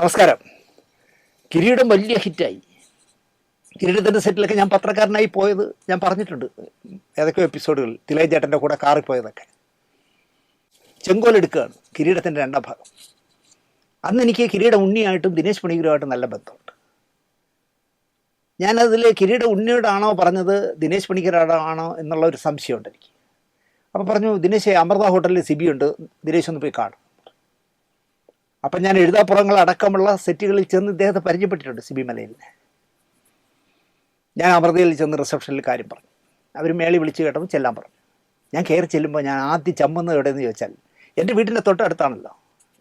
നമസ്കാരം. കിരീടം വലിയ ഹിറ്റായി. കിരീടത്തിന്റെ സെറ്റിലൊക്കെ ഞാൻ പത്രക്കാരനായി പോയത് ഞാൻ പറഞ്ഞിട്ടുണ്ട്. ഏതൊക്കെയോ എപ്പിസോഡുകൾ തിലകൻ ചേട്ടന്റെ കൂടെ കാറിൽ പോയതൊക്കെ. ചെങ്കോലെടുക്കുകയാണ് കിരീടത്തിന്റെ രണ്ടാം ഭാഗം. അന്ന് എനിക്ക് കിരീടം ഉണ്ണിയായിട്ടും ദിനേശ് പണിക്കരുമായിട്ടും നല്ല ബന്ധമുണ്ട്. ഞാനതിൽ കിരീട ഉണ്ണിയോടാണോ പറഞ്ഞത് ദിനേശ് പണിക്കരോടാണോ എന്നുള്ള ഒരു സംശയമുണ്ട് എനിക്ക്. അപ്പോൾ പറഞ്ഞു ദിനേശ് അമൃത ഹോട്ടലിൽ സിബി ഉണ്ട് ദിനേശ് ഒന്ന് പോയി കാണും. അപ്പം ഞാൻ എഴുതാപ്പുറങ്ങൾ അടക്കമുള്ള സെറ്റുകളിൽ ചെന്ന് ഇദ്ദേഹത്തെ പരിചയപ്പെട്ടിട്ടുണ്ട് സിബി മലയിൽ. ഞാൻ അമൃതയിൽ ചെന്ന് റിസപ്ഷനിൽ കാര്യം പറഞ്ഞു. അവർ മേളി വിളിച്ച് കേട്ടപ്പോൾ ചെല്ലാൻ പറഞ്ഞു. ഞാൻ കയറി ചെല്ലുമ്പോൾ ഞാൻ ആദ്യം ചമ്മുന്നത് എവിടെയെന്ന് ചോദിച്ചാൽ എന്റെ വീട്ടിന്റെ തൊട്ടടുത്താണല്ലോ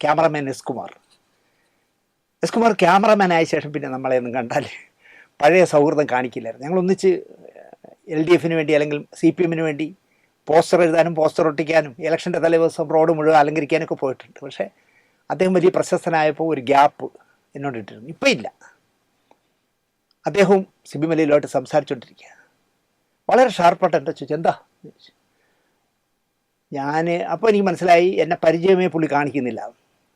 cameraman S Kumar S Kumar cameraman ആയ ശേഷം പിന്നെ നമ്മളെ ഒന്നും കണ്ടാൽ പഴയ സൗഹൃദം കാണിക്കില്ലായിരുന്നു. ഞങ്ങൾ ഒന്നിച്ച് എൽ ഡി എഫിന് വേണ്ടി അല്ലെങ്കിൽ സി പി എമ്മിന് വേണ്ടി പോസ്റ്റർ എഴുതാനും പോസ്റ്റർ ഒട്ടിക്കാനും ഇലക്ഷന്റെ തലേദിവസം റോഡ് മുഴുവൻ അലങ്കരിക്കാനൊക്കെ പോയിട്ടുണ്ട്. പക്ഷേ അദ്ദേഹം വലിയ പ്രശസ്തനായപ്പോൾ ഒരു ഗ്യാപ്പ് എന്നോട് ഇട്ടിരുന്നു. ഇപ്പം ഇല്ല. അദ്ദേഹവും സിബിമലയിലോട്ട് സംസാരിച്ചുകൊണ്ടിരിക്കുക വളരെ ഷാർപ്പായിട്ട് എന്റെ ചോദിച്ചു എന്താ? ഞാൻ അപ്പോൾ എനിക്ക് മനസ്സിലായി എന്നെ പരിചയമേ പുള്ളി കാണിക്കുന്നില്ല.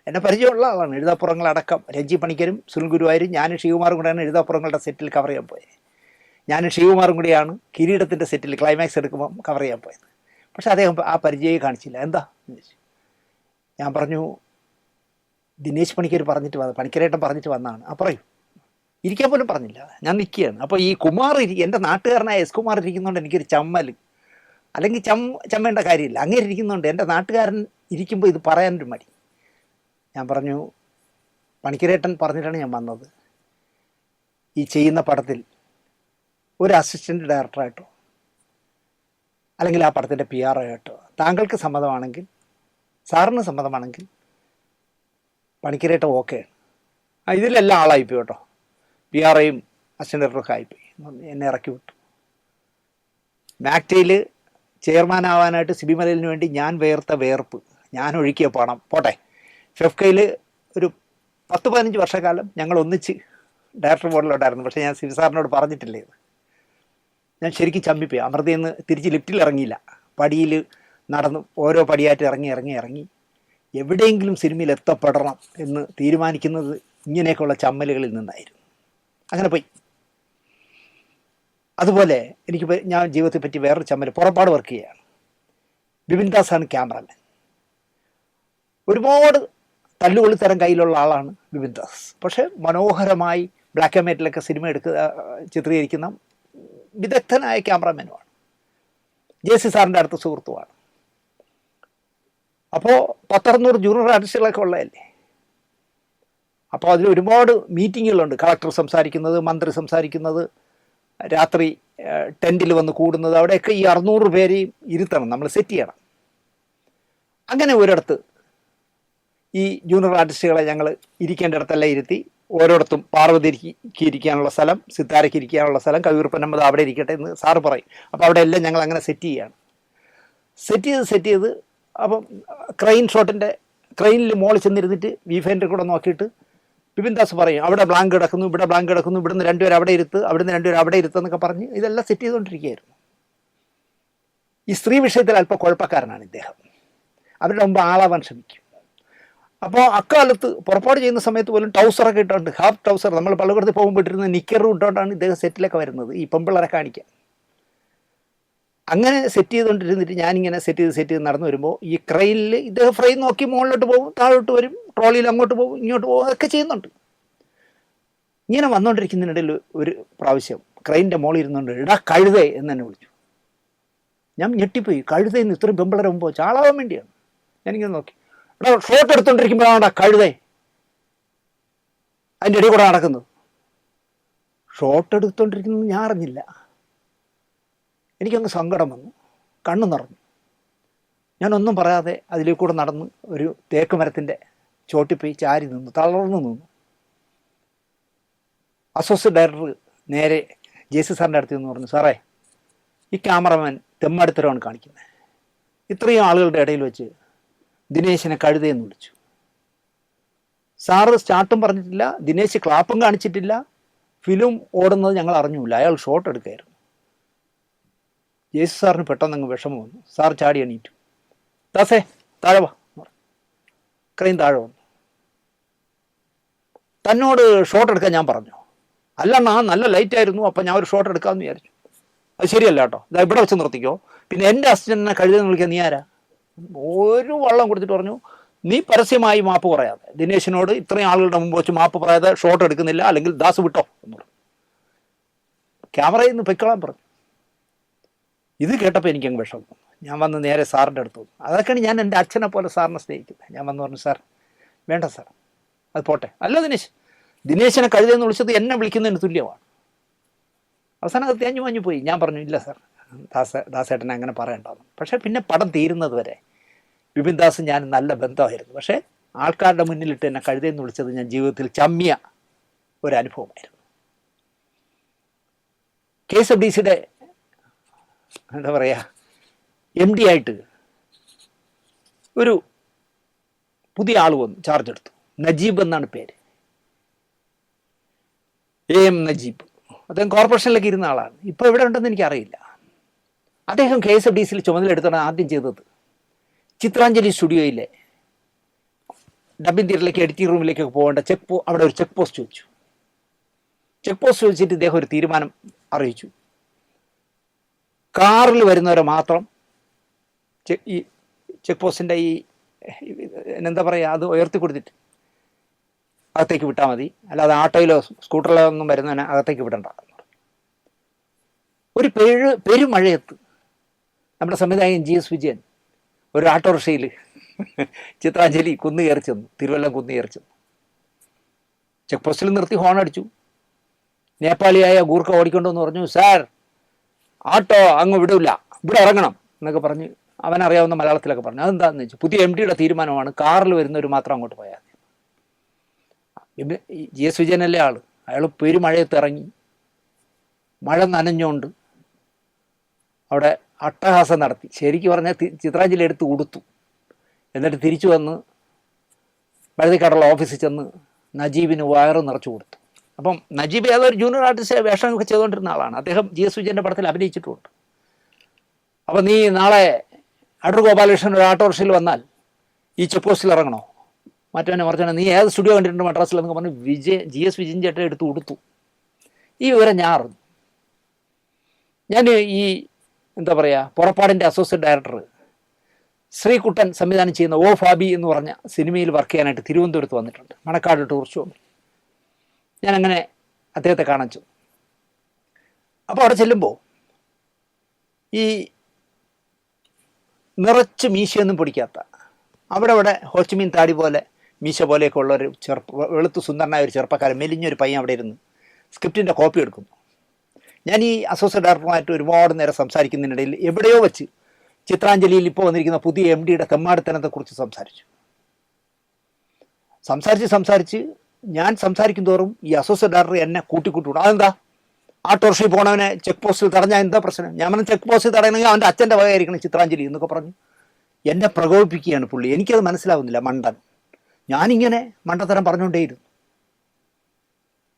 എന്നെ പരിചയമുള്ള ആളാണ് എഴുതാപ്പുറങ്ങളടക്കം. രഞ്ജി പണിക്കരും സുനിൽ ഗുരുവായൂരും ഞാനും ശിവകുമാറും കൂടെയാണ് എഴുതാപ്പുറങ്ങളുടെ സെറ്റിൽ കവർ ചെയ്യാൻ പോയത്. ഞാനും ശിവകുമാറും കൂടിയാണ് കിരീടത്തിന്റെ സെറ്റിൽ ക്ലൈമാക്സ് എടുക്കുമ്പം കവർ ചെയ്യാൻ പോയത്. പക്ഷേ അദ്ദേഹം ആ പരിചയം കാണിച്ചില്ല. എന്താ? ഞാൻ പറഞ്ഞു ദിനേശ് പണിക്കർ പറഞ്ഞിട്ട് വന്ന പണിക്കരേട്ടൻ പറഞ്ഞിട്ട് വന്നാണ്. ആ പറയൂ. ഇരിക്കാൻ പോലും പറഞ്ഞില്ല. ഞാൻ നിൽക്കുകയാണ്. അപ്പോൾ ഈ കുമാർ ഇരി എന്റെ നാട്ടുകാരനായ എസ് കുമാർ ഇരിക്കുന്നതുകൊണ്ട് എനിക്കൊരു ചമ്മൽ അല്ലെങ്കിൽ ചം ചമ്മേണ്ട കാര്യമില്ല. അങ്ങനെ ഇരിക്കുന്നുണ്ട് എന്റെ നാട്ടുകാരൻ ഇരിക്കുമ്പോൾ ഇത് പറയാനൊരു മടി. ഞാൻ പറഞ്ഞു പണിക്കരേട്ടൻ പറഞ്ഞിട്ടാണ് ഞാൻ വന്നത്. ഈ ചെയ്യുന്ന പടത്തിൽ ഒരു അസിസ്റ്റന്റ് ഡയറക്ടറായിട്ടോ അല്ലെങ്കിൽ ആ പടത്തിന്റെ പി ആർ ആയിട്ടോ താങ്കൾക്ക് സമ്മതമാണെങ്കിൽ സാറിന് സമ്മതമാണെങ്കിൽ പണിക്കരേട്ട ഓക്കെ. ഇതിലെല്ലാം ആളായിപ്പോയി കേട്ടോ. പി ആർ ഐയും ഡയറക്ടറൊക്കെ ആയിപ്പോയി. എന്നെ ഇറക്കി വിട്ടു. മാക്ടയിൽ ചെയർമാൻ ആവാനായിട്ട് സിബിമലയിലിന് വേണ്ടി ഞാൻ വേർത്ത വേർപ്പ് ഞാൻ ഒഴുക്കിയ പണം. പോട്ടെ. ഫെഫ്കയിൽ ഒരു പത്ത് പതിനഞ്ച് വർഷക്കാലം ഞങ്ങൾ ഒന്നിച്ച് ഡയറക്ടർ ബോർഡിലുണ്ടായിരുന്നു പക്ഷേ ഞാൻ സിബി സാറിനോട് പറഞ്ഞിട്ടില്ലേ ഇത്? ഞാൻ ശരിക്കും ചമ്മിപ്പോയി. അമൃതയിൽ നിന്ന് തിരിച്ച് ലിഫ്റ്റിൽ ഇറങ്ങിയില്ല പടിയിൽ നടന്ന് ഓരോ പടിയായിട്ട് ഇറങ്ങി ഇറങ്ങി ഇറങ്ങി. എവിടെയെങ്കിലും സിനിമയിൽ എത്തപ്പെടണം എന്ന് തീരുമാനിക്കുന്നത് ഇങ്ങനെയൊക്കെയുള്ള ചമ്മലുകളിൽ നിന്നായിരുന്നു. അങ്ങനെ പോയി. അതുപോലെ എനിക്ക് ഞാൻ ജീവിതത്തെ പറ്റി വേറൊരു ചമ്മൽ പുറപ്പാട് വർക്ക് ചെയ്യുകയാണ് ബിപിൻ ദാസാണ് ക്യാമറമാൻ ഒരുപാട് തല്ലുകൊള്ളി തരം കയ്യിലുള്ള ആളാണ് ബിപിൻ ദാസ് പക്ഷേ മനോഹരമായി ബ്ലാക്ക് ആൻഡ് വൈറ്റിലൊക്കെ സിനിമ എടുക്കുക ചിത്രീകരിക്കുന്ന വിദഗ്ധനായ ക്യാമറമാനുമാണ് ജെ സി സാറിന്റെ അടുത്ത സുഹൃത്തുമാണ് അപ്പോൾ പത്തറുന്നൂറ് ജൂനിയർ ആർട്ടിസ്റ്റുകളൊക്കെ ഉള്ളതല്ലേ? അപ്പോൾ അതിൽ ഒരുപാട് മീറ്റിങ്ങുകളുണ്ട് കളക്ടർ സംസാരിക്കുന്നത് മന്ത്രി സംസാരിക്കുന്നത് രാത്രി ടെന്റിൽ വന്ന് കൂടുന്നത് അവിടെയൊക്കെ ഈ അറുന്നൂറ് പേരെയും ഇരുത്തണം നമ്മൾ സെറ്റ് ചെയ്യണം. അങ്ങനെ ഒരിടത്ത് ഈ ജൂനിയർ ആർട്ടിസ്റ്റുകളെ ഞങ്ങൾ ഇരിക്കേണ്ടിടത്തെല്ലാം ഇരുത്തി ഓരോടത്തും പാർവതിക്ക് ഇരിക്കാനുള്ള സ്ഥലം സിത്താരയ്ക്ക് ഇരിക്കാനുള്ള സ്ഥലം കവിയൂർപ്പനമ്പത് അവിടെ ഇരിക്കട്ടെ എന്ന് സാറ് പറയും. അപ്പോൾ അവിടെ എല്ലാം ഞങ്ങൾ അങ്ങനെ സെറ്റ് ചെയ്യുകയാണ് സെറ്റ് ചെയ്ത് സെറ്റ് ചെയ്ത് അപ്പം ക്രെയിൻ ഷോട്ടിന്റെ ക്രെയിനിൽ മോളിൽ ചെന്നിരുന്നിട്ട് വി ഫൈന്റെ കൂടെ നോക്കിയിട്ട് ബിപിൻ ദാസ് പറയും അവിടെ ബ്ലാങ്ക് കിടക്കുന്നു ഇവിടെ ബ്ലാങ്ക് കിടക്കുന്നു ഇവിടുന്ന് രണ്ടുപേർ അവിടെ ഇരുത്ത് അവിടുന്ന് രണ്ടുപേർ അവിടെ ഇരുത്തെന്നൊക്കെ പറഞ്ഞ് ഇതെല്ലാം സെറ്റ് ചെയ്തുകൊണ്ടിരിക്കുകയായിരുന്നു. ഈ സ്ത്രീ വിഷയത്തിൽ അല്പം കുഴപ്പക്കാരനാണ് ഇദ്ദേഹം. അവരുടെ മുമ്പ് ആളാവാൻ ശ്രമിക്കും. അപ്പോൾ അക്കാലത്ത് പുറപ്പാട് ചെയ്യുന്ന സമയത്ത് പോലും ടൗസറൊക്കെ ഇട്ടുകൊണ്ട് ഹാഫ് ടൗസർ നമ്മൾ പള്ളിക്കൂടത്തിൽ പോകുമ്പോൾ ഇട്ടിരുന്ന നിക്കറും ഇട്ടുകൊണ്ടാണ് ഇദ്ദേഹം സെറ്റിലൊക്കെ വരുന്നത്. ഈ പെമ്പിള്ളേരെ കാണിക്കാൻ. അങ്ങനെ സെറ്റ് ചെയ്തുകൊണ്ടിരുന്നിട്ട് ഞാനിങ്ങനെ സെറ്റ് ചെയ്ത് സെറ്റ് ചെയ്ത് നടന്നു വരുമ്പോൾ ഈ ക്രെയിനിൽ ഇദ്ദേഹം ഫ്രെയിം നോക്കി മുകളിലോട്ട് പോകും താഴോട്ട് വരും ട്രോളിയിൽ അങ്ങോട്ട് പോകും ഇങ്ങോട്ട് പോകും അതൊക്കെ ചെയ്യുന്നുണ്ട്. ഇങ്ങനെ വന്നുകൊണ്ടിരിക്കുന്നതിനിടയിൽ ഒരു പ്രാവശ്യം ക്രെയിന്റെ മോളിൽ ഇരുന്നുകൊണ്ട് എടാ കഴുതേ എന്ന് എന്നെ വിളിച്ചു. ഞാൻ ഞെട്ടിപ്പോയി. കഴുതയിൽ ഇത്രയും പെമ്പിളരെ മുമ്പ് ചാളാവാൻ വേണ്ടിയാണ്. ഞാനിങ്ങനെ നോക്കി. എടാ ഷോട്ട് എടുത്തോണ്ടിരിക്കുമ്പോഴാണ് കഴുതേ. അതിന്റെ ഇടയിൽ കൂടെ നടക്കുന്നത് ഷോട്ട് എടുത്തോണ്ടിരിക്കുന്നത് ഞാൻ അറിഞ്ഞില്ല. എനിക്കങ്ങ് സങ്കടം വന്നു. കണ്ണു നിറഞ്ഞു. ഞാനൊന്നും പറയാതെ അതിലേ കൂടെ നടന്ന് ഒരു തേക്ക് മരത്തിന്റെ ചോട്ടിപ്പോയി ചാരി നിന്നു തളർന്നു നിന്നു. അസോസിയേറ്റ് ഡയറക്ടർ നേരെ ജെ സി സാറിന്റെ അടുത്ത് നിന്ന് പറഞ്ഞു സാറേ ഈ ക്യാമറമാൻ തെമ്മടുത്തരമാണ് കാണിക്കുന്നത്. ഇത്രയും ആളുകളുടെ ഇടയിൽ വെച്ച് ദിനേശിനെ കഴുതയെന്ന് വിളിച്ചു. സാറ് സ്റ്റാർട്ടും പറഞ്ഞിട്ടില്ല ദിനേശ് ക്ലാപ്പും കാണിച്ചിട്ടില്ല ഫിലിം ഓടുന്നത് ഞങ്ങൾ അറിഞ്ഞില്ല അയാൾ ഷോട്ട് എടുക്കുകയായിരുന്നു. ജേസു സാറിന് പെട്ടെന്ന് അങ്ങ് വിഷമം വന്നു. സാർ ചാടി എണീറ്റു. ദാസേ താഴെ വാ. ക്രെയിൻ താഴെ വന്നു. തന്നോട് ഷോട്ട് എടുക്കാൻ ഞാൻ പറഞ്ഞു. അല്ലണ്ണ നല്ല ലൈറ്റ് ആയിരുന്നു അപ്പം ഞാൻ ഒരു ഷോട്ട് എടുക്കാമെന്ന് വിചാരിച്ചു. അത് ശരിയല്ല കേട്ടോ. ഇതാ ഇവിടെ വെച്ച് നിർത്തിക്കോ. പിന്നെ എന്റെ അസിസ്റ്റന്റിനെ കഴുതെന്ന് വിളിക്കാൻ നീ ആരാ? ഒരു വള്ളം കൊടുത്തിട്ട് പറഞ്ഞു നീ പരസ്യമായി മാപ്പ് പറയാതെ. ദിനേശിനോട് ഇത്രയും ആളുകളുടെ മുമ്പ് വെച്ച് മാപ്പ് പറയാതെ ഷോട്ട് എടുക്കുന്നില്ല അല്ലെങ്കിൽ ദാസ് വിട്ടോ? എന്ന് പറഞ്ഞു. ക്യാമറയിൽ നിന്ന് പൊയ്ക്കോളാൻ പറഞ്ഞു. ഇത് കേട്ടപ്പോൾ എനിക്കങ്ങ് വിഷമം. ഞാൻ വന്ന് നേരെ സാറിന്റെ അടുത്ത് വന്നു. അതൊക്കെയാണ് ഞാൻ എന്റെ അച്ഛനെ പോലെ സാറിനെ സ്നേഹിക്കുന്നത്. ഞാൻ വന്ന് പറഞ്ഞു സാർ വേണ്ട സാർ. അത് പോട്ടെ. അല്ല ദിനേശ് ദിനേശിനെ കഴുതെന്ന് വിളിച്ചത് എന്നെ വിളിക്കുന്നതിന് തുല്യമാണ്. അവസാനം അത് തേഞ്ഞു മാഞ്ഞു പോയി. ഞാൻ പറഞ്ഞു ഇല്ല സാർ. ദാസ ദാസേട്ടനെ അങ്ങനെ പറയണ്ടെന്ന്. പക്ഷേ പിന്നെ പടം തീരുന്നത് വരെ ബിപിൻ ദാസ് ഞാൻ നല്ല ബന്ധമായിരുന്നു. പക്ഷേ ആൾക്കാരുടെ മുന്നിലിട്ട് എന്നെ കഴുതെന്ന് വിളിച്ചത് ഞാൻ ജീവിതത്തിൽ ചമ്മിയ ഒരു അനുഭവമായിരുന്നു. കെ എസ് എഫ് ഡി സിയുടെ എന്താ പറയുക എം ഡി ആയിട്ട് ഒരു പുതിയ ആൾ വന്നു ചാർജ് എടുത്തു. നജീബ് എന്നാണ് പേര്. A M Najeeb. അദ്ദേഹം കോർപ്പറേഷനിലേക്ക് ഇരുന്ന ആളാണ്. ഇപ്പോൾ എവിടെ ഉണ്ടെന്ന് എനിക്ക് അറിയില്ല അദ്ദേഹം കെ എസ് എഫ് ഡി സിയിൽ ചുമതല എടുത്താണ് ആദ്യം ചെയ്തത്. ചിത്രാഞ്ജലി സ്റ്റുഡിയോയിലെ ഡബിൻ തിയറിലേക്ക് എഡിറ്റിംഗ് റൂമിലേക്കൊക്കെ പോകേണ്ട ചെക്ക് അവിടെ ഒരു ചെക്ക് പോസ്റ്റ് വെച്ചു ചെക്ക് പോസ്റ്റ് വെച്ചിട്ട് ഇദ്ദേഹം ഒരു തീരുമാനം അറിയിച്ചു. കാറിൽ വരുന്നവരെ മാത്രം ഈ ചെക്ക് പോസ്റ്റിന്റെ ഈ എന്താ പറയുക അത് ഉയർത്തി കൊടുത്തിട്ട് അകത്തേക്ക് വിട്ടാൽ മതി. അല്ലാതെ ആട്ടോയിലോ സ്കൂട്ടറിലോ ഒന്നും വരുന്നതിനെ അകത്തേക്ക് വിടണ്ട. ഒരു പെരു പെരുമഴയത്ത് നമ്മുടെ സംവിധായകൻ ജി എസ് വിജയൻ ഒരു ആട്ടോറിക്ഷയിൽ ചിത്രാഞ്ജലി കുന്നു കയറി ചെന്നു തിരുവല്ലം കുന്നു കയറി ചെന്നു. ചെക്ക് പോസ്റ്റിൽ നിർത്തി ഹോൺ അടിച്ചു. നേപ്പാളിയായ ഗൂർഖ ഓടിക്കൊണ്ടെന്ന് പറഞ്ഞു സാർ ആട്ടോ അങ്ങ് വിടില്ല ഇവിടെ ഇറങ്ങണം എന്നൊക്കെ പറഞ്ഞ് അവനറിയാവുന്ന മലയാളത്തിലൊക്കെ പറഞ്ഞു. അതെന്താണെന്ന് വെച്ചാൽ പുതിയ എം ഡിയുടെ തീരുമാനമാണ് കാറിൽ വരുന്നവർ മാത്രം അങ്ങോട്ട് പോയാൽ മതി. ജി എസ് വിജയനല്ലേ ആൾ. അയാൾ പെരുമഴയത്ത് ഇറങ്ങി മഴ നനഞ്ഞോണ്ട് അവിടെ അട്ടഹാസം നടത്തി. ശരിക്കും പറഞ്ഞാൽ ചിത്രാഞ്ജലി എടുത്ത് കൊടുത്തു എന്നിട്ട് തിരിച്ചു വന്ന് വഴുതിക്കാടുള്ള ഓഫീസിൽ ചെന്ന് നജീബിന് വയറ് നിറച്ചു കൊടുത്തു. അപ്പം നജീബ് ഏതൊരു ജൂനിയർ ആർട്ടിസ്റ്റ് വേഷമൊക്കെ ചെയ്തുകൊണ്ടിരുന്ന ആളാണ്. അദ്ദേഹം ജി എസ് വിജയന്റെ പടത്തിൽ അഭിനയിച്ചിട്ടുമുണ്ട് അപ്പം നീ നാളെ അടൂർ ഗോപാലകൃഷ്ണൻ ഒരു ഓട്ടോറിക്ഷയിൽ വന്നാൽ ഈ ചെക്ക് പോസ്റ്റിൽ ഇറങ്ങണോ? മറ്റവനെ മറിച്ചവനെ നീ ഏത് സ്റ്റുഡിയോ കണ്ടിട്ടുണ്ട് മദ്രാസിൽ എന്നൊക്കെ പറഞ്ഞ് വിജയ് ജി എസ് വിജയൻ ചേട്ടൻ എടുത്ത് കൊടുത്തു ഈ വിവരം ഞാൻ അറിഞ്ഞു. ഞാൻ ഈ എന്താ പറയുക പുറപ്പാടിന്റെ അസോസിയേറ്റ് ഡയറക്ടർ ശ്രീകുട്ടൻ സംവിധാനം ചെയ്യുന്ന ഓ ഫാബി എന്ന് പറഞ്ഞ സിനിമയിൽ വർക്ക് ചെയ്യാനായിട്ട് തിരുവനന്തപുരത്ത് വന്നിട്ടുണ്ട്. മണക്കാട് ടൂറിസ്റ്റ് ഹോമിൽ ഞാൻ അങ്ങനെ അദ്ദേഹത്തെ കാണിച്ചു അപ്പോൾ അവിടെ ചെല്ലുമ്പോൾ ഈ നിറച്ച് മീശയൊന്നും പിടിക്കാത്ത അവിടെ അവിടെ ഹോച്ചിമീൻ താടി പോലെ മീശ പോലെയൊക്കെ ഉള്ള ഒരു ചെറുപ്പ വെളുത്ത് സുന്ദരനായ ഒരു ചെറുപ്പക്കാരൻ മെലിഞ്ഞൊരു പയ്യൻ അവിടെ ഇരുന്ന് സ്ക്രിപ്റ്റിന്റെ കോപ്പി എടുക്കുന്നു. ഞാൻ ഈ അസോസിയേറ്റ് ഡയറക്ടറുമായിട്ട് ഒരുപാട് നേരം സംസാരിക്കുന്നതിനിടയിൽ എവിടെയോ വെച്ച് ചിത്രാഞ്ജലിയിൽ ഇപ്പോൾ വന്നിരിക്കുന്ന പുതിയ എം ഡിയുടെ തെമ്മാടിത്തനത്തെക്കുറിച്ച് സംസാരിച്ചു. സംസാരിച്ച് സംസാരിച്ച് ഞാൻ സംസാരിക്കും തോറും ഈ അസോസിയേറ്റ് ഡയറക്ടർ എന്നെ കൂട്ടിക്കൂട്ടിവിടും. അതെന്താ? ആട്ടോറിക്ഷയിൽ പോണവനെ ചെക്ക് പോസ്റ്റിൽ തടഞ്ഞാൽ എന്താ പ്രശ്നം? ഞാൻ പറഞ്ഞ ചെക്ക് പോസ്റ്റിൽ തടയണമെങ്കിൽ അവന്റെ അച്ഛന്റെ വകയായിരിക്കണം ചിത്രാഞ്ജലി എന്നൊക്കെ പറഞ്ഞു എന്നെ പ്രകോപിപ്പിക്കുകയാണ് പുള്ളി. എനിക്കത് മനസ്സിലാവുന്നില്ല മണ്ടൻ. ഞാനിങ്ങനെ മണ്ടത്തരം പറഞ്ഞുകൊണ്ടേയിരുന്നു.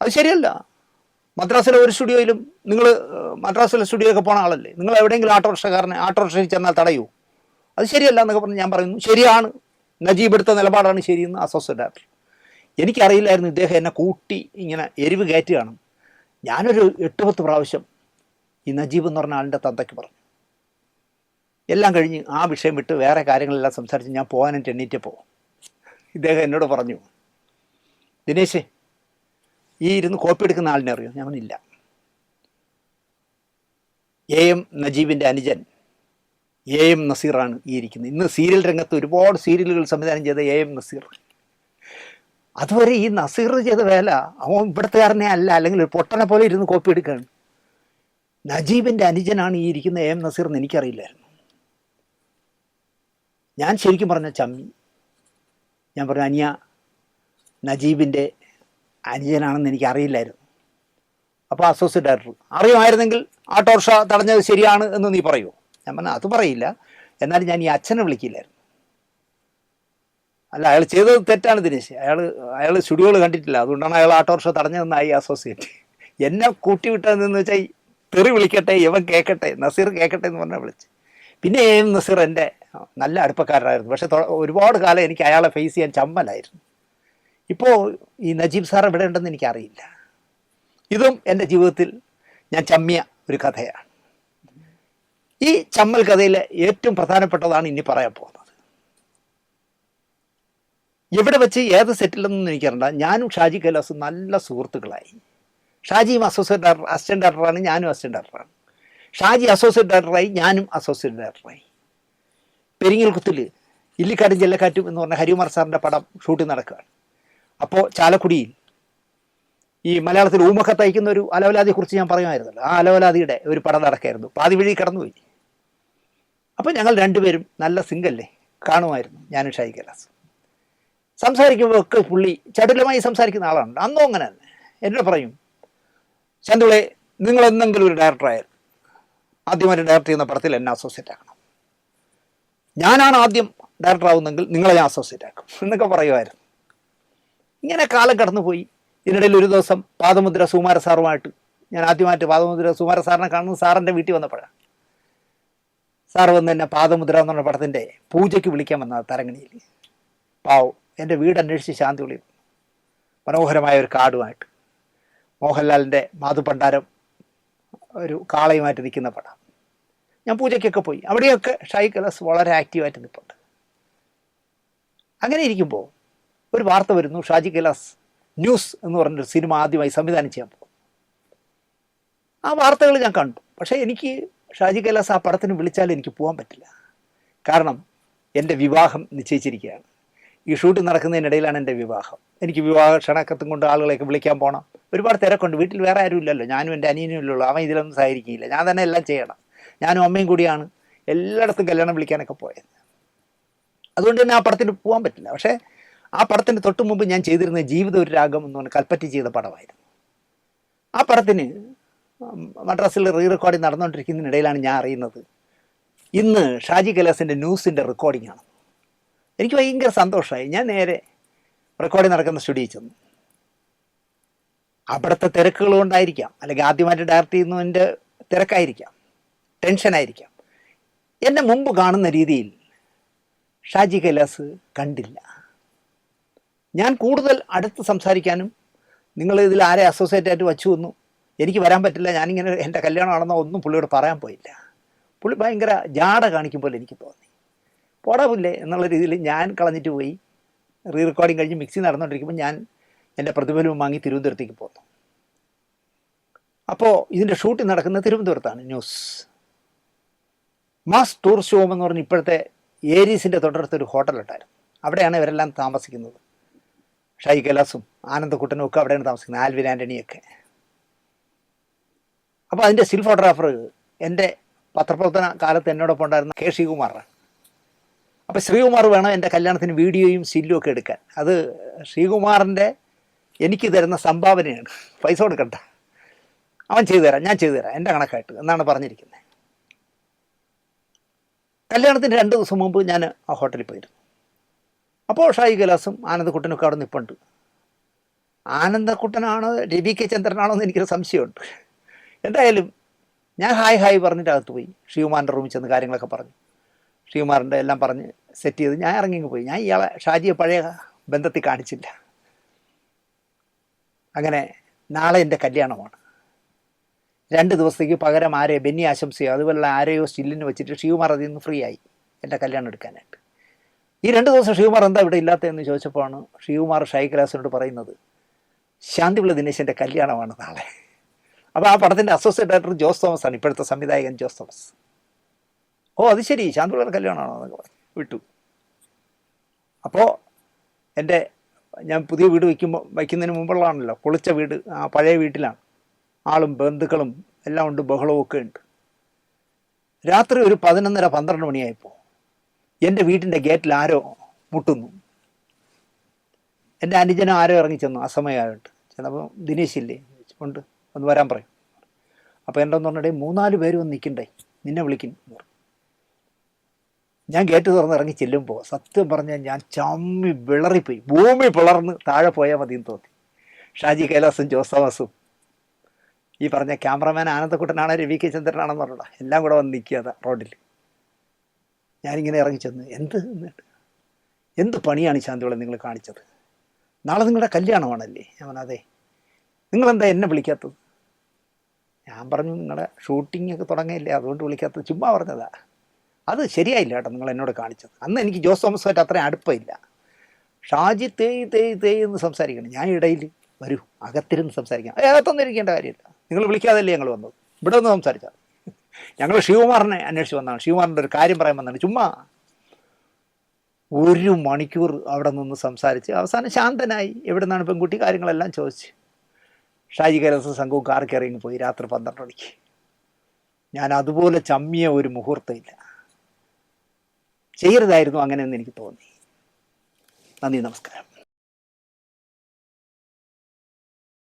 അത് ശരിയല്ല. മദ്രാസിലെ ഒരു സ്റ്റുഡിയോയിലും നിങ്ങൾ മദ്രാസിലെ സ്റ്റുഡിയോയൊക്കെ പോണ ആളല്ലേ? നിങ്ങൾ എവിടെയെങ്കിലും ആട്ടോറിക്ഷക്കാരനെ ആട്ടോറിക്ഷയിൽ ചെന്നാൽ തടയൂ? അത് ശരിയല്ല എന്നൊക്കെ പറഞ്ഞ് ഞാൻ പറയുന്നു. ശരിയാണ്. നജീബ് എടുത്ത നിലപാടാണ് ശരിയെന്ന് അസോസിയേറ്റ് ഡയറക്ടർ എനിക്കറിയില്ലായിരുന്നു ഇദ്ദേഹം എന്നെ കൂട്ടി ഇങ്ങനെ എരിവ് കയറ്റുകയാണ്. ഞാനൊരു എട്ട് പത്ത് പ്രാവശ്യം ഈ നജീബ് എന്ന് പറഞ്ഞ ആളിന്റെ തന്തയ്ക്ക് പറഞ്ഞു. എല്ലാം കഴിഞ്ഞ് ആ വിഷയം വിട്ട് വേറെ കാര്യങ്ങളെല്ലാം സംസാരിച്ച് ഞാൻ പോകാനായിട്ട് എണ്ണീറ്റപ്പോൾ ഇദ്ദേഹം എന്നോട് പറഞ്ഞു ദിനേശ് ഈ ഇരുന്ന് കോപ്പി എടുക്കുന്ന ആളിനെ അറിയോ? ഞാൻ ഇല്ല എ എം നജീബിന്റെ അനുജൻ എ എം നസീറാണ് ഈ ഇരിക്കുന്നത്. ഇന്ന് സീരിയൽ രംഗത്ത് ഒരുപാട് സീരിയലുകൾ സംവിധാനം ചെയ്ത എ എം നസീർ. അതുവരെ ഈ നസീർ ചെയ്ത വേല അവൻ ഇവിടത്തുകാരനെ അല്ല അല്ലെങ്കിൽ പൊട്ടനെ പോലെ ഇരുന്ന് കോപ്പി എടുക്കുകയാണ്. നജീബിന്റെ അനുജനാണ് ഈ ഇരിക്കുന്ന എ എം നസീർ എന്ന് എനിക്കറിയില്ലായിരുന്നു. ഞാൻ ശരിക്കും പറഞ്ഞ ചമ്മി ഞാൻ പറഞ്ഞു അനിയ നജീബിന്റെ അനുജനാണെന്ന് എനിക്ക് അറിയില്ലായിരുന്നു അപ്പോൾ അസോസിയേറ്റ് ഡയറക്ടർ അറിയുമായിരുന്നെങ്കിൽ ആ ടോർഷ തടഞ്ഞത് ശരിയാണ് എന്ന് നീ പറയുമോ ഞാൻ പറഞ്ഞു അത് പറയില്ല. എന്നാലും ഞാൻ ഈ അച്ഛനെ വിളിക്കില്ലായിരുന്നു. അല്ല അയാൾ ചെയ്തത് തെറ്റാണ് ദിനേശ്. അയാൾ അയാൾ സ്റ്റുഡിയോകൾ കണ്ടിട്ടില്ല. അതുകൊണ്ടാണ് അയാൾ ആട്ടോറിക്ഷ തടഞ്ഞതെന്നായി അസോസിയേറ്റ് എന്നെ കൂട്ടിവിട്ടതെന്ന് വെച്ചാൽ തെറി വിളിക്കട്ടെ ഇവൻ കേൾക്കട്ടെ നസീർ കേൾക്കട്ടെ എന്ന് പറഞ്ഞാൽ വിളിച്ച് പിന്നെ എം നസീർ എന്റെ നല്ല അടുപ്പക്കാരനായിരുന്നു. പക്ഷെ ഒരുപാട് കാലം എനിക്ക് അയാളെ ഫേസ് ചെയ്യാൻ ചമ്മലായിരുന്നു. ഇപ്പോൾ ഈ നജീബ് സാർ എവിടെ ഉണ്ടെന്ന് എനിക്കറിയില്ല. ഇതും എന്റെ ജീവിതത്തിൽ ഞാൻ ചമ്മിയ ഒരു കഥയാണ്. ഈ ചമ്മൽ കഥയിലെ ഏറ്റവും പ്രധാനപ്പെട്ടതാണ് ഇനി പറയാൻ പോകുന്നത്. എവിടെ വെച്ച് ഏത് സെറ്റിലെന്നൊന്നും എനിക്കറിയണ്ട ഞാനും ഷാജി കൈലാസും നല്ല സുഹൃത്തുക്കളായി. ഷാജിയും അസോസിയേറ്റ് ഡയറക്ടർ അസിസ്റ്റന്റ് ഡയറക്ടറാണ് ഞാനും അസിസ്റ്റന്റ് ഡയറക്ടറാണ് ഷാജി അസോസിയേറ്റ് ഡയറക്ടറായി ഞാനും അസോസിയേറ്റ് ഡയറക്ടറായി പെരിങ്ങൽകുത്തിൽ ഇല്ലിക്കാട്ടും ജല്ലക്കാറ്റും എന്ന് പറഞ്ഞ ഹരികുമാർ സാറിന്റെ പടം ഷൂട്ടിംഗ് നടക്കുകയാണ്. അപ്പോൾ ചാലക്കുടിയിൽ ഈ മലയാളത്തിൽ ഊമക്കത്ത് തയ്ക്കുന്ന ഒരു അലവലാതിയെ കുറിച്ച് ഞാൻ പറയുമായിരുന്നല്ലോ. ആ അലവലാതിയുടെ ഒരു പടം നടക്കായിരുന്നു. പാതി വഴി കടന്നുപോയി. അപ്പോൾ ഞങ്ങൾ രണ്ടുപേരും നല്ല സിംഗല്ലേ കാണുമായിരുന്നു. ഞാനും ഷായി കൈലാസ്. സംസാരിക്കുമ്പോൾ ഒക്കെ പുള്ളി ചടുലമായി സംസാരിക്കുന്ന ആളാണ്. അന്നും അങ്ങനെ തന്നെ. എന്നോട് പറയും ചന്തുളെ നിങ്ങൾ എന്തെങ്കിലും ഒരു ഡയറക്ടറായാൽ ആദ്യമായിട്ട് ഡയറക്ടർ ചെയ്യുന്ന പടത്തിൽ എന്നെ അസോസിയേറ്റ് ആക്കണം. ഞാനാണ് ആദ്യം ഡയറക്ടർ ആവുന്നെങ്കിൽ നിങ്ങളെ ഞാൻ അസോസിയേറ്റ് ആക്കും. എന്നൊക്കെ പറയുമായിരുന്നു. ഇങ്ങനെ കാലം കടന്നുപോയി. ഇതിനിടയിൽ ഒരു ദിവസം പാദമുദ്ര സുമാര സാറുമായിട്ട് ഞാൻ ആദ്യമായിട്ട് പാദമുദ്ര സുമാര സാറിനെ കാണുന്നത് സാറിന്റെ വീട്ടിൽ വന്നപ്പോഴാണ്. സാർ വന്ന് എന്നെ പാദമുദ്ര എന്നുള്ള പടത്തിന്റെ പൂജയ്ക്ക് വിളിക്കാൻ വന്ന തരങ്ങണിയിൽ പാവം. എന്റെ വീട് അന്വേഷിച്ച് ശാന്തി വിളിയും മനോഹരമായ ഒരു കാടുമായിട്ട്. മോഹൻലാലിന്റെ മാധുപണ്ടാരം ഒരു കാളയുമായിട്ട് നിൽക്കുന്ന പടം. ഞാൻ പൂജയ്ക്കൊക്കെ പോയി. അവിടെയൊക്കെ ഷായി കലസ് വളരെ ആക്റ്റീവായിട്ട് നിൽപ്പുണ്ട് അങ്ങനെ ഇരിക്കുമ്പോൾ ഒരു വാർത്ത വരുന്നു ഷാജി കൈലാസ് ന്യൂസ് എന്ന് പറഞ്ഞൊരു സിനിമ ആദ്യമായി സംവിധാനം ചെയ്യാൻ പോകും ആ വാർത്തകൾ ഞാൻ കണ്ടു. പക്ഷേ എനിക്ക് ഷാജി കൈലാസ് ആ പടത്തിന് വിളിച്ചാൽ എനിക്ക് പോകാൻ പറ്റില്ല. കാരണം എന്റെ വിവാഹം നിശ്ചയിച്ചിരിക്കുകയാണ്. ഈ ഷൂട്ടിംഗ് നടക്കുന്നതിനിടയിലാണ് എന്റെ വിവാഹം. എനിക്ക് വിവാഹ ക്ഷണക്കത്തും കൊണ്ട് ആളുകളെയൊക്കെ വിളിക്കാൻ പോകണം ഒരുപാട് തിരക്കുണ്ട്. വീട്ടിൽ വേറെ ആരും ഇല്ലല്ലോ. ഞാനും എന്റെ അനിയനും ഇല്ലല്ലോ. അവൻ ഇതിലൊന്നും സഹകരിക്കില്ല. ഞാൻ തന്നെ എല്ലാം ചെയ്യണം. ഞാനും അമ്മയും കൂടിയാണ് എല്ലായിടത്തും കല്യാണം വിളിക്കാനൊക്കെ പോയത്. അതുകൊണ്ട് തന്നെ ആ പടത്തിന് പോകാൻ പറ്റില്ല. പക്ഷേ ആ പടത്തിന് തൊട്ട് മുമ്പ് ഞാൻ ചെയ്തിരുന്ന ജീവിത ഒരു രാഗം എന്ന് പറഞ്ഞാൽ കൽപ്പറ്റി ചെയ്ത പടമായിരുന്നു. ആ പടത്തിന് മദ്രാസിൽ റീ റെക്കോർഡിംഗ് നടന്നുകൊണ്ടിരിക്കുന്നതിനിടയിലാണ് ഞാൻ അറിയുന്നത്. ഇന്ന് ഷാജി കലാസിന്റെ ന്യൂസിന്റെ റെക്കോർഡിംഗ് ആണ്. എനിക്ക് ഭയങ്കര സന്തോഷമായി. ഞാൻ നേരെ റെക്കോർഡിംഗ് നടക്കുന്ന സ്റ്റുഡിയോയിൽ ചെന്നു. അവിടുത്തെ തിരക്കുകൾ കൊണ്ടായിരിക്കാം. അല്ലെങ്കിൽ ആദ്യമായിട്ട് ഡയറക്റ്റ് ചെയ്യുന്നതിന്റെ തിരക്കായിരിക്കാം. ടെൻഷനായിരിക്കാം എന്നെ മുമ്പ് കാണുന്ന രീതിയിൽ ഷാജി കൈലാസ് കണ്ടില്ല. ഞാൻ കൂടുതൽ അടുത്ത് സംസാരിക്കാനും നിങ്ങൾ ഇതിൽ ആരെ അസോസിയേറ്റ് ആയിട്ട് വച്ചു വന്നു എനിക്ക് വരാൻ പറ്റില്ല. ഞാനിങ്ങനെ എന്റെ കല്യാണമാണെന്നോ ഒന്നും പുള്ളിയോട് പറയാൻ പോയില്ല. പുള്ളി ഭയങ്കര ജാട കാണിക്കുമ്പോൾ എനിക്ക് തോന്നി. പോടാ പുല്ലേ എന്നുള്ള രീതിയിൽ ഞാൻ കളഞ്ഞിട്ട് പോയി. റീ റെക്കോർഡിങ് കഴിഞ്ഞ് മിക്സി നടന്നുകൊണ്ടിരിക്കുമ്പോൾ ഞാൻ എന്റെ പ്രതിഫലവും വാങ്ങി തിരുവനന്തപുരത്തേക്ക് പോന്നു. അപ്പോൾ ഇതിന്റെ ഷൂട്ടിംഗ് നടക്കുന്നത് തിരുവനന്തപുരത്താണ് ന്യൂസ് മാസ് ടൂർ ഹോം എന്ന് പറഞ്ഞ് ഇപ്പോഴത്തെ ഏരീസിന്റെ തൊട്ടടുത്ത് ഒരു ഹോട്ടലുണ്ടായിരുന്നു അവിടെയാണ് ഇവരെല്ലാം താമസിക്കുന്നത്. ഷായി കൈലാസും ആനന്ദക്കുട്ടനും ഒക്കെ അവിടെയാണ് താമസിക്കുന്നത് ആൽവിൻ ആന്റണിയൊക്കെ അപ്പോൾ അതിന്റെ സ്റ്റിൽ ഫോട്ടോഗ്രാഫർ എന്റെ പത്രപ്രവർത്തന കാലത്ത് എന്നോടൊപ്പം ഉണ്ടായിരുന്ന കെ ശ്രീകുമാറാണ്. അപ്പോൾ ശ്രീകുമാർ വേണം എന്റെ കല്യാണത്തിന് വീഡിയോയും സില്ലും ഒക്കെ എടുക്കാൻ. അത് ശ്രീകുമാറിന്റെ എനിക്ക് തരുന്ന സംഭാവനയാണ്. പൈസ കൊടുക്കണ്ട. അവൻ ചെയ്തു തരാം ഞാൻ ചെയ്തു തരാം. എന്റെ കണക്കായിട്ട് എന്നാണ് പറഞ്ഞിരിക്കുന്നത്. കല്യാണത്തിന് രണ്ട് ദിവസം മുമ്പ് ഞാൻ ആ ഹോട്ടലിൽ പോയിരുന്നു. അപ്പോൾ ഷായി കൈലാസും ആനന്ദക്കുട്ടനൊക്കെ അവിടെ നിൽപ്പുണ്ട് ആനന്ദക്കുട്ടനാണോ രവി കെ ചന്ദ്രനാണോ എന്ന് എനിക്കൊരു സംശയമുണ്ട്. എന്തായാലും ഞാൻ ഹായ് ഹായ് പറഞ്ഞിട്ട് അകത്ത് പോയി. ശ്രീകുമാറിന്റെ റൂമിൽ ചെന്ന് കാര്യങ്ങളൊക്കെ പറഞ്ഞു. ശ്രീകുമാറിന്റെ എല്ലാം പറഞ്ഞ് സെറ്റ് ചെയ്ത് ഞാൻ ഇറങ്ങി പോയി. ഞാൻ ഇയാളെ ഷാജിയെ പഴയ ബന്ധത്തിൽ കാണിച്ചില്ല. അങ്ങനെ നാളെ എന്റെ കല്യാണമാണ്. രണ്ട് ദിവസത്തേക്ക് പകരം ആരെ ബെന്നി ആശംസയോ അതുപോലെ ആരെയോ സ്റ്റില്ലിന് വെച്ചിട്ട് ഷിവമാർ അതിൽ നിന്ന് ഫ്രീ ആയി എന്റെ കല്യാണം എടുക്കാനായിട്ട്. ഈ രണ്ട് ദിവസം ഷിവുമാർ എന്താ ഇവിടെ ഇല്ലാത്തതെന്ന് ചോദിച്ചപ്പോഴാണ് ഷിവുമാർ ഷായി കലാസിനോട് പറയുന്നത് ശാന്തിപിള്ള ദിനേശന്റെ കല്യാണമാണ് നാളെ. അപ്പോൾ ആ പടത്തിന്റെ അസോസിയേറ്റ് ഡയറക്ടർ ജോസ് തോമസ് ആണ് ഇപ്പോഴത്തെ സംവിധായകൻ ജോസ് തോമസ്. ഓ അത് ശരി ശാന്തിപിള്ളയുടെ കല്യാണമാണോ എന്നൊക്കെ പറഞ്ഞു. വിട്ടു. അപ്പോൾ എന്റെ ഞാൻ പുതിയ വീട് വയ്ക്കുമ്പോൾ വയ്ക്കുന്നതിന് മുമ്പുള്ളതാണല്ലോ. പൊളിച്ച വീട് ആ പഴയ വീട്ടിലാണ്. ആളും ബന്ധുക്കളും എല്ലാം ഉണ്ട് ബഹളവും ഒക്കെ ഉണ്ട്. രാത്രി ഒരു പതിനൊന്നര പന്ത്രണ്ട് മണിയായപ്പോൾ എന്റെ വീട്ടിന്റെ ഗേറ്റിൽ ആരോ മുട്ടുന്നു. എന്റെ അനുജനം ആരോ ഇറങ്ങി ചെന്നു അസമയമായിട്ട് ചെന്നപ്പോൾ ദിനേശ് ഇല്ലേ? ഉണ്ട്. ഒന്ന് വരാൻ പറയും. അപ്പോൾ എന്റെ ഒന്ന് പറഞ്ഞിട്ടേ മൂന്നാൽ പേര് വന്ന് നിൽക്കണ്ടേ? നിന്നെ വിളിക്കും. ഞാൻ ഗേറ്റ് തുറന്ന് ഇറങ്ങി ചെല്ലുമ്പോൾ സത്യം പറഞ്ഞാൽ ഞാൻ ചമ്മി വിളറിപ്പോയി. ഭൂമി പിളർന്ന് താഴെ പോയാൽ മതി എന്ന് തോന്നി. ഷാജി കൈലാസും ജോസഫസും. ഈ പറഞ്ഞ ക്യാമറമാൻ ആനന്ദക്കുട്ടനാണ് രവി കെ ചന്ദ്രനാണെന്ന് പറഞ്ഞ എല്ലാം കൂടെ വന്ന് നിൽക്കുക റോഡിൽ ഞാനിങ്ങനെ ഇറങ്ങി ചെന്ന് എന്ത് എന്നിട്ട് എന്ത് പണിയാണ് ഈ ശാന്തിവളം നിങ്ങൾ കാണിച്ചത്? നാളെ നിങ്ങളുടെ കല്യാണമാണല്ലേ? ഞാൻ അതെ. നിങ്ങളെന്താ എന്നെ വിളിക്കാത്തത്? ഞാൻ പറഞ്ഞു നിങ്ങളുടെ ഷൂട്ടിംഗ് ഒക്കെ തുടങ്ങിയില്ലേ അതുകൊണ്ട് വിളിക്കാത്തത്. ചുമ്മാ പറഞ്ഞതാ. അത് ശരിയായില്ല കേട്ടോ നിങ്ങൾ എന്നോട് കാണിച്ചത്. അന്ന് എനിക്ക് ജോസ് തോമസുമായിട്ട് അത്രയും അടുപ്പമില്ല. ഷാജി തേയ് തേയ് തേയ് എന്ന് സംസാരിക്കണം. ഞാൻ ഇടയിൽ വരൂ അകത്തിരുന്ന് സംസാരിക്കാം. അകത്തൊന്നും ഇരിക്കേണ്ട കാര്യമില്ല. നിങ്ങൾ വിളിക്കാതല്ലേ ഞങ്ങൾ വന്നത്? ഇവിടെ ഒന്ന് സംസാരിച്ചാൽ ഞങ്ങൾ ശിവകുമാറിനെ അന്വേഷിച്ച് വന്നതാണ്. ശിവകുമാറിന്റെ ഒരു കാര്യം പറയാൻ വന്നതാണ്. ചുമ്മാ ഒരു മണിക്കൂർ അവിടെ നിന്ന് സംസാരിച്ച് അവസാനം ശാന്തനായി. എവിടെ നിന്നാണ് പെൺകുട്ടി കാര്യങ്ങളെല്ലാം ചോദിച്ച്. ഷാജി കൈലാസ സംഘവും കാർ പോയി രാത്രി പന്ത്രണ്ട് മണിക്ക്. ഞാൻ അതുപോലെ ചമ്മിയ ഒരു മുഹൂർത്തമില്ല. ചെയ്യരുതായിരുന്നു അങ്ങനെയെന്ന് എനിക്ക് തോന്നി. നന്ദി നമസ്കാരം.